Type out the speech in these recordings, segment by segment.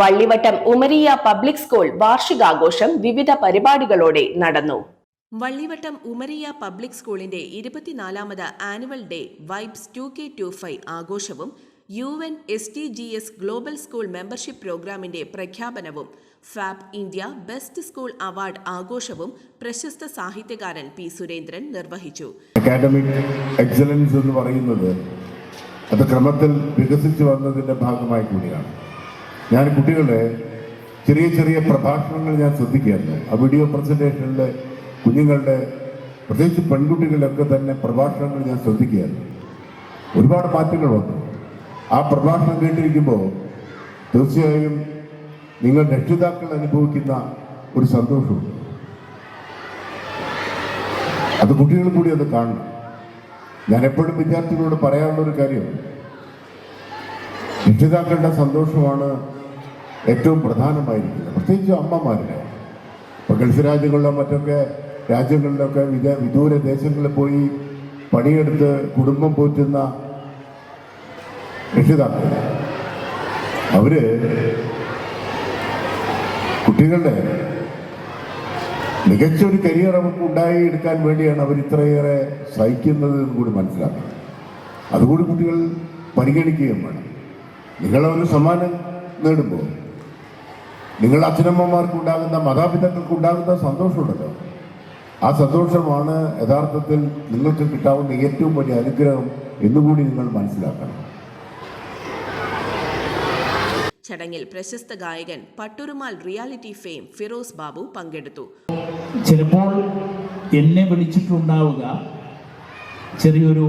Vallivattam Umariya public school വാർഷികാഘോഷം വിവിധ പരിപാടികളോടെ നടന്നു. വള്ളിവട്ടം ഉമരിയ പബ്ലിക് സ്കൂളിന്റെ ഇരുപത്തിനാലാമത് annual day vibes two K two five ആഘോഷവും U N S T G S global school membership പ്രോഗ്രാമിന്റെ പ്രഖ്യാപനവും Fab India best school award ആഘോഷവും പ്രശസ്ത സാഹിത്യകാരൻ പി സുരേന്ദ്രൻ നിർവഹിച്ചു. അക്കാഡമിക് എക്സലൻസ് എന്ന് പറയുന്നത് അത് ക്രമത്തിൽ വികസിച്ചു വന്നതിന്റെ ഭാഗമായി കൂടിയാണ്. ഞാൻ കുട്ടികളെ ചെറിയ ചെറിയ പ്രഭാഷണങ്ങൾ ഞാൻ ശ്രദ്ധിക്കുകയായിരുന്നു. ആ വീഡിയോ പ്രസന്റേഷനിൽ കുഞ്ഞുങ്ങളുടെ പ്രത്യേകിച്ച് പെൺകുട്ടികളിലൊക്കെ തന്നെ പ്രഭാഷണങ്ങൾ ഞാൻ ശ്രദ്ധിക്കുകയായിരുന്നു. ഒരുപാട് മാറ്റങ്ങൾ വന്നു. ആ പ്രഭാഷണം കേട്ടിരിക്കുമ്പോൾ തീർച്ചയായും നിങ്ങൾ രക്ഷിതാക്കൾ അനുഭവിക്കുന്ന ഒരു സന്തോഷമുണ്ട്. അത് കുട്ടികൾ കൂടി അത് കാണണം. ഞാൻ എപ്പോഴും വിദ്യാർത്ഥികളോട് പറയാനുള്ള ഒരു കാര്യം രക്ഷിതാക്കളുടെ സന്തോഷമാണ് ഏറ്റവും പ്രധാനമായിരിക്കുന്നത്. പ്രത്യേകിച്ച് അമ്മമാരുടെ. ഇപ്പോൾ ഗൾഫ് രാജ്യങ്ങളിലോ മറ്റൊക്കെ രാജ്യങ്ങളിലൊക്കെ വിദ വിദൂര ദേശങ്ങളിൽ പോയി പണിയെടുത്ത് കുടുംബം പോറ്റുന്ന രക്ഷിതാക്കൾ. അവർ കുട്ടികളുടെ മികച്ച ഒരു കരിയർ അവർക്ക് ഉണ്ടായി എടുക്കാൻ വേണ്ടിയാണ് അവർ ഇത്രയേറെ സഹിക്കുന്നത് എന്ന് കൂടി മനസ്സിലാക്കണം. അതുകൂടി കുട്ടികൾ പരിഗണിക്കുകയും വേണം. നിങ്ങളൊരു സമ്മാനം നേടുമ്പോൾ നിങ്ങൾ അച്ഛനമ്മമാർക്ക് ഉണ്ടാകുന്ന മാതാപിതാക്കൾക്ക് ഉണ്ടാകുന്ന സന്തോഷമുണ്ടല്ലോ. ആ സന്തോഷമാണ് യഥാർത്ഥത്തിൽ നിങ്ങൾക്ക് കിട്ടാവുന്ന ഏറ്റവും വലിയ അനുഗ്രഹം എന്നുകൂടി നിങ്ങൾ മനസ്സിലാക്കണം. ചടങ്ങിൽ പ്രശസ്ത ഗായകൻ പട്ടുരുമാൽ റിയാലിറ്റി ഫെയിം ഫിറോസ് ബാബു പങ്കെടുത്തു. ചിലപ്പോൾ എന്നെ വിളിച്ചിട്ടുണ്ടാവുക. ചെറിയൊരു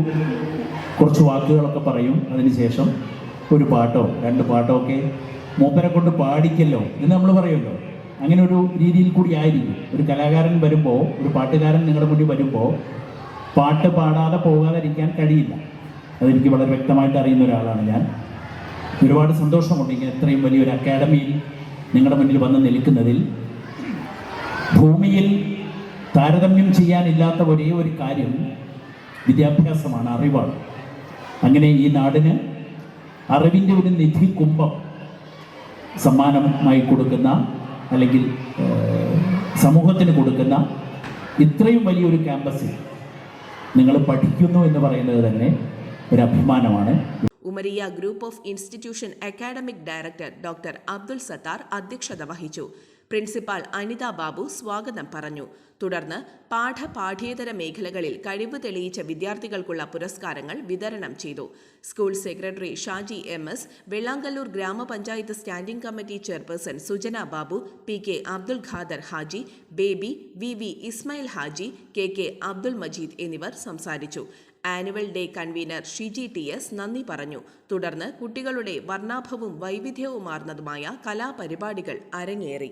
കുറച്ച് വാക്കുകളൊക്കെ പറയും. അതിനുശേഷം ഒരു പാട്ടോ രണ്ട് പാട്ടോ ഒക്കെ മൂപ്പരെ കൊണ്ട് പാടിക്കല്ലോ എന്ന് നമ്മൾ പറയുമല്ലോ. അങ്ങനെ ഒരു രീതിയിൽ കൂടി ആയിരിക്കും. ഒരു കലാകാരൻ വരുമ്പോൾ ഒരു പാട്ടുകാരൻ നിങ്ങളുടെ മുന്നിൽ വരുമ്പോൾ പാട്ട് പാടാതെ പോകാതിരിക്കാൻ കഴിയില്ല. അതെനിക്ക് വളരെ വ്യക്തമായിട്ട് അറിയുന്ന ഒരാളാണ് ഞാൻ. ഒരുപാട് സന്തോഷമുണ്ട് ഇങ്ങനെ ഇത്രയും വലിയൊരു അക്കാഡമിയിൽ നിങ്ങളുടെ മുന്നിൽ വന്ന് നിൽക്കുന്നതിൽ. ഭൂമിയിൽ താരതമ്യം ചെയ്യാനില്ലാത്ത ഒരേ ഒരു കാര്യം വിദ്യാഭ്യാസമാണ് അറിവാണ്. അങ്ങനെ ഈ നാടിന് അറിവിന്റെ ഒരു നിധി കുംഭം സമ്മാനമായി കൊടുക്കുന്ന അല്ലെങ്കിൽ സമൂഹത്തിന് കൊടുക്കുന്ന ഇത്രയും വലിയൊരു ക്യാമ്പസിൽ നിങ്ങൾ പഠിക്കുന്നു എന്ന് പറയുന്നത് തന്നെ ഒരു അഭിമാനമാണ്. Umariya group of institution academic director doctor Abdul Sathar അധ്യക്ഷത വഹിച്ചു. പ്രിൻസിപ്പാൾ അനിത ബാബു സ്വാഗതം പറഞ്ഞു. തുടർന്ന് പാഠ പാഠ്യേതര മേഖലകളിൽ കഴിവ് തെളിയിച്ച വിദ്യാർത്ഥികൾക്കുള്ള പുരസ്കാരങ്ങൾ വിതരണം ചെയ്തു. School secretary Shaji M S Vellangallur ഗ്രാമപഞ്ചായത്ത് standing committee chairperson Sujana Babu P K Abdul Khader Haji Baby V V Ismail Haji K K Abdul Majeed എന്നിവർ സംസാരിച്ചു. Annual day convener Shiji T S നന്ദി പറഞ്ഞു. തുടർന്ന് കുട്ടികളുടെ വർണാഭവും വൈവിധ്യവുമാർന്നതുമായ കലാപരിപാടികൾ അരങ്ങേറി.